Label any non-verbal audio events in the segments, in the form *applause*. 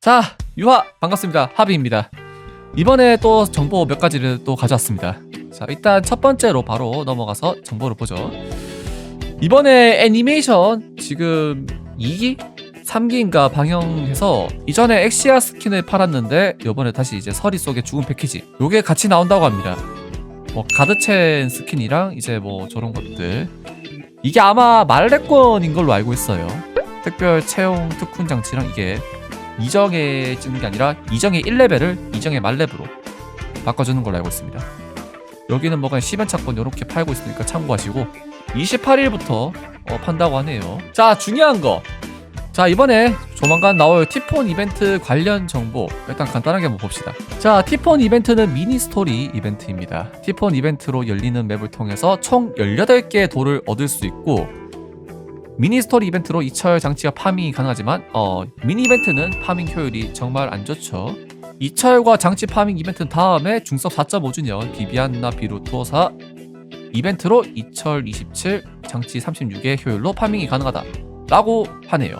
자, 유하 반갑습니다. 하비입니다. 이번에 또 정보 몇 가지를 또 가져왔습니다. 자, 일단 첫 번째로 바로 넘어가서 정보를 보죠. 이번에 애니메이션 지금 2기? 3기인가 방영해서 이전에 엑시아 스킨을 팔았는데 이번에 다시 이제 서리 속의 죽은 패키지 요게 같이 나온다고 합니다. 뭐 가드첸 스킨이랑 이제 뭐 저런 것들 이게 아마 말레권인 걸로 알고 있어요. 특별 채용 특훈 장치랑 이게 이정에 찍는 게 아니라 이정의 1레벨을 이정의 말렙으로 바꿔주는 걸로 알고 있습니다. 여기는 뭐 그냥 10연착권 이렇게 팔고 있으니까 참고하시고 28일부터 어, 판다고 하네요. 자 중요한 거. 자 이번에 조만간 나올 티폰 이벤트 관련 정보 일단 간단하게 한번 봅시다. 자 티폰 이벤트는 미니 스토리 이벤트입니다. 티폰 이벤트로 열리는 맵을 통해서 총 18개의 돌을 얻을 수 있고 미니 스토리 이벤트로 이철 장치가 파밍이 가능하지만 어 미니 이벤트는 파밍 효율이 정말 안 좋죠. 이철과 장치 파밍 이벤트 다음에 중섭 4.5주년 비비안나 비루토사 이벤트로 이철 27 장치 36의 효율로 파밍이 가능하다 라고 하네요.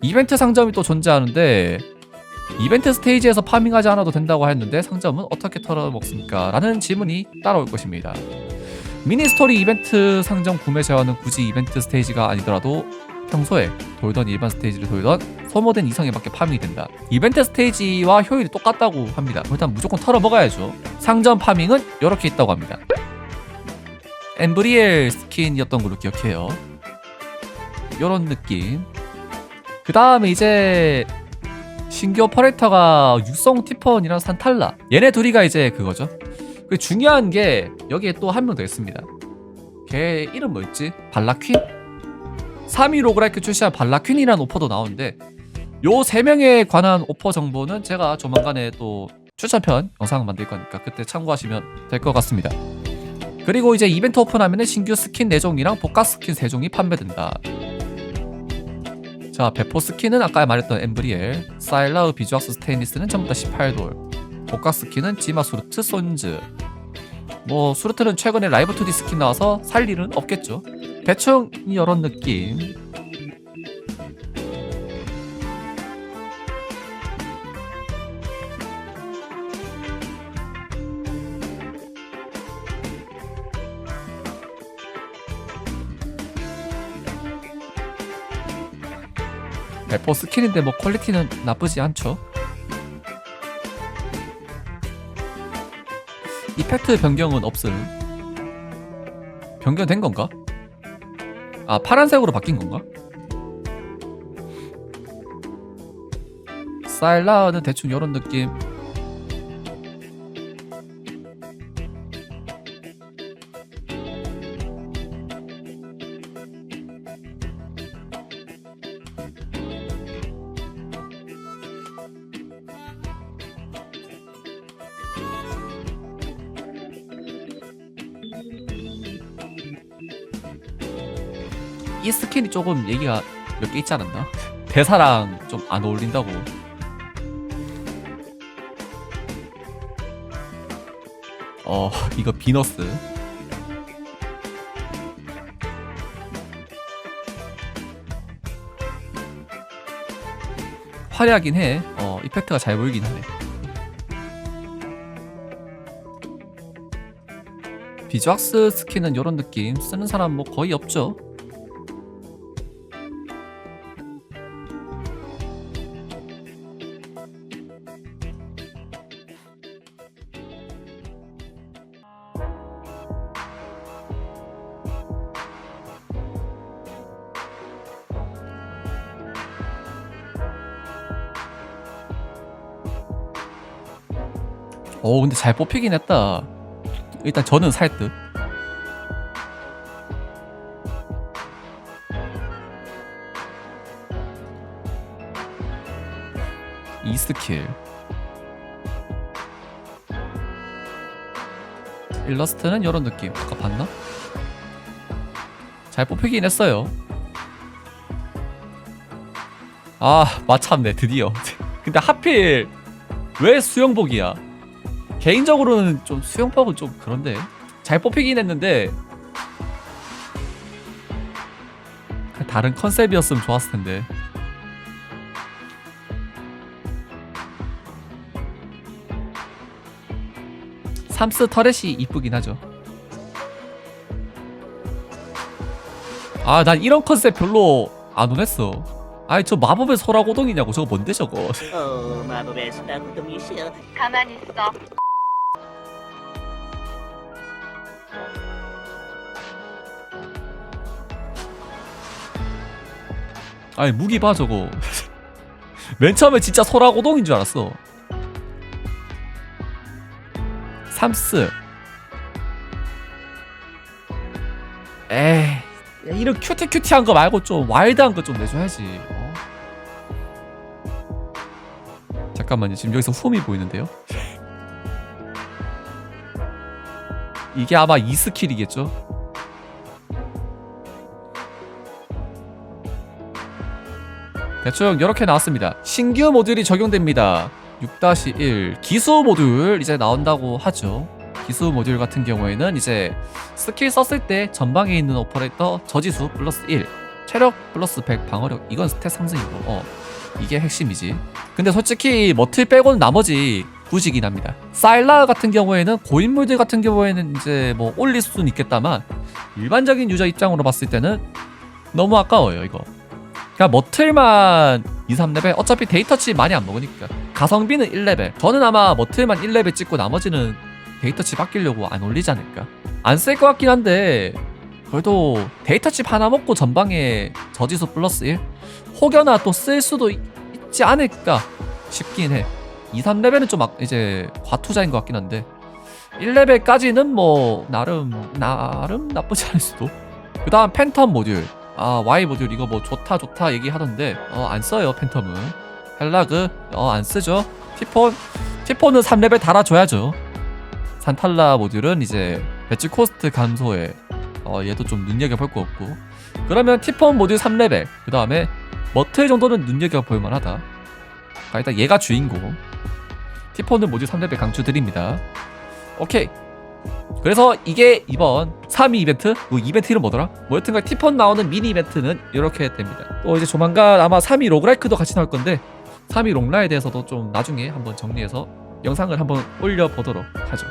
이벤트 상점이 또 존재하는데 이벤트 스테이지에서 파밍하지 않아도 된다고 했는데 상점은 어떻게 털어먹습니까? 라는 질문이 따라올 것입니다. 미니 스토리 이벤트 상점 구매 제한은 굳이 이벤트 스테이지가 아니더라도 평소에 돌던 일반 스테이지를 돌던 소모된 이상에밖에 파밍이 된다. 이벤트 스테이지와 효율이 똑같다고 합니다. 일단 무조건 털어 먹어야죠. 상점 파밍은 이렇게 있다고 합니다. 엠브리엘 스킨이었던 걸로 기억해요. 이런 느낌. 그 다음에 이제 신규 오퍼레이터가 육성 티펀이랑 산탈라. 얘네 둘이가 이제 그거죠. 그 중요한 게 여기에 또 한 명 더 있습니다. 걔 이름 뭐였지? 발라퀸? 3위 로그라이크 출시한 발라퀸이라는 오퍼도 나오는데 요 세 명에 관한 오퍼 정보는 제가 조만간에 또 추천편 영상 만들 거니까 그때 참고하시면 될 것 같습니다. 그리고 이제 이벤트 오픈하면 신규 스킨 4종이랑 복각 스킨 3종이 판매된다. 자, 배포 스킨은 아까 말했던 엠브리엘, 사일라우 비주악스 스테인리스는 전부 다 18돌, 복각 스킨은 지마 수르트 손즈. 뭐 수르트는 최근에 라이브 2D 스킨 나와서 살 일은 없겠죠. 대충 이런 느낌. 배포 스킨인데 뭐 퀄리티는 나쁘지 않죠. 이펙트 변경은 없음. 변경된 건가? 아 파란색으로 바뀐 건가? 사일라는 대충 이런 느낌. 이 스킨이 조금 얘기가 몇 개 있지 않았나? 대사랑 좀 안 어울린다고. 어, *laughs* 이거 비너스. 화려하긴 해. 어, 이펙트가 잘 보이긴 하네. 비주악스 스킨은 이런 느낌 쓰는 사람 뭐 거의 없죠. 오 근데 잘 뽑히긴 했다. 일단 저는 살 듯. 이 스킬. 일러스트는 이런 느낌. 아까 봤나? 잘 뽑히긴 했어요. 아 마참네 드디어. *laughs* 근데 하필 왜 수영복이야 개인적으로는 좀 수영법은 좀 그런데 잘 뽑히긴 했는데 다른 컨셉이었으면 좋았을 텐데. 삼스 터렛이 이쁘긴 하죠. 아 난 이런 컨셉 별로 안 원했어. 아니 저 마법의 소라고동이냐고. 저거 뭔데 저거? 오 마법의 수다 구동이시여. 가만있어. 아니, 무기 봐, 저거. *laughs* 맨 처음에 진짜 소라고동인 줄 알았어. 삼스. 에이, 야, 이런 큐티 큐티한 거 말고 좀 와일드한 거 좀 내줘야지. 어? 잠깐만요. 지금 여기서 흠이 보이는데요. *laughs* 이게 아마 이 스킬이겠죠? 대충 이렇게 나왔습니다. 신규 모듈이 적용됩니다. 6-1 기수 모듈 이제 나온다고 하죠. 기수 모듈 같은 경우에는 이제 스킬 썼을 때 전방에 있는 오퍼레이터 저지수 플러스 1 체력 플러스 100 방어력 이건 스탯 상승이고 어 이게 핵심이지 근데 솔직히 머틀 빼고는 나머지 부지긴 합니다 사일라 같은 경우에는 고인물들 같은 경우에는 이제 뭐 올릴 수는 있겠다만 일반적인 유저 입장으로 봤을 때는 너무 아까워요 이거 그냥 머틀만 2, 3레벨 어차피 데이터치 많이 안 먹으니까. 가성비는 1레벨. 저는 아마 머틀만 1레벨 찍고 나머지는 데이터칩 아끼려고 안 올리지 않을까? 안 쓸 것 같긴 한데 그래도 데이터칩 하나 먹고 전방에 저지수 플러스 1 혹여나 또 쓸 수도 있, 지 않을까 싶긴 해. 2, 3레벨은 좀막 이제 과투자인 것 같긴 한데 1레벨까지는 뭐 나름 나름 나쁘지 않을 수도. 그 다음 팬텀 모듈 아 Y 모듈 이거 뭐 좋다 좋다 얘기하던데 어 안 써요 팬텀은. 헬라그 어 안 쓰죠. 티폰 티폰은 3레벨 달아줘야죠. 산탈라 모듈은 이제 배치 코스트 감소에 어, 얘도 좀 눈여겨볼 거 없고. 그러면 티폰 모듈 3레벨 그 다음에 머틀 정도는 눈여겨볼 만하다. 아, 일단 얘가 주인공. 티폰은 모듈 3레벨 강추드립니다. 오케이 그래서 이게 이번 3위 이벤트 뭐 이벤트 이름 뭐더라? 뭐 여튼간 티폰 나오는 미니 이벤트는 이렇게 됩니다. 또 이제 조만간 아마 3위 로그라이크도 같이 나올 건데 3위 롱라에 대해서도 좀 나중에 한번 정리해서 영상을 한번 올려보도록 하죠.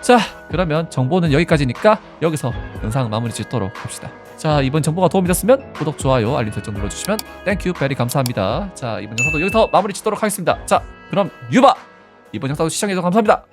자 그러면 정보는 여기까지니까 여기서 영상 마무리 짓도록 합시다. 자 이번 정보가 도움이 됐으면 구독 좋아요 알림 설정 눌러주시면 땡큐 베리 감사합니다. 자 이번 영상도 여기서 마무리 짓도록 하겠습니다. 자 그럼 유바! 이번 영상도 시청해주셔서 감사합니다